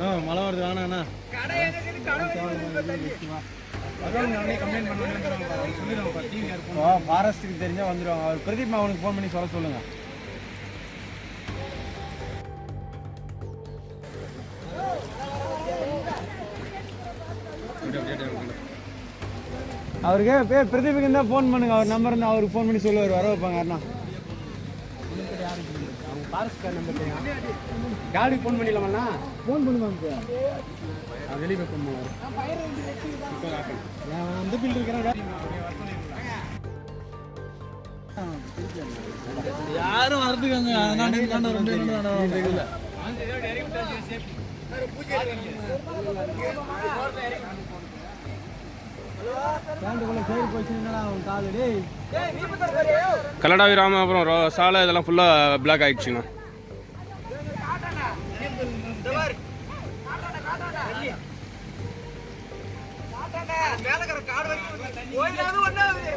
ஆ மழை வருது வேணாண்ணா ஃபாரஸ்ட்டுக்கு தெரிஞ்சா வந்துடுவாங்க அவர் பிரதீப் அவனுக்கு ஃபோன் பண்ணி சொல்ல சொல்லுங்கள் அவருக்கு பேர் இருந்தால் ஃபோன் பண்ணுங்க. அவர் நம்பர் இருந்தால் அவருக்கு ஃபோன் பண்ணி சொல்லுவார். வர வைப்பாங்க அண்ணா. அவங்க நம்பர் ஃபோன் பண்ணிடலாமா ஃபோன் பண்ணுவாங்க வெளியே போய் ஃபோன் அந்த இருக்கிறேன் யாரும் வரதுக்காங்க அதனால ரெண்டு இல்லை கல்லடாவி ராமபுரம் ரோ சாலை இதெல்லாம் ஃபுல்லாக பிளாக் ஆயிடுச்சுண்ணா மேலக்கிற காடு வரைக்கும்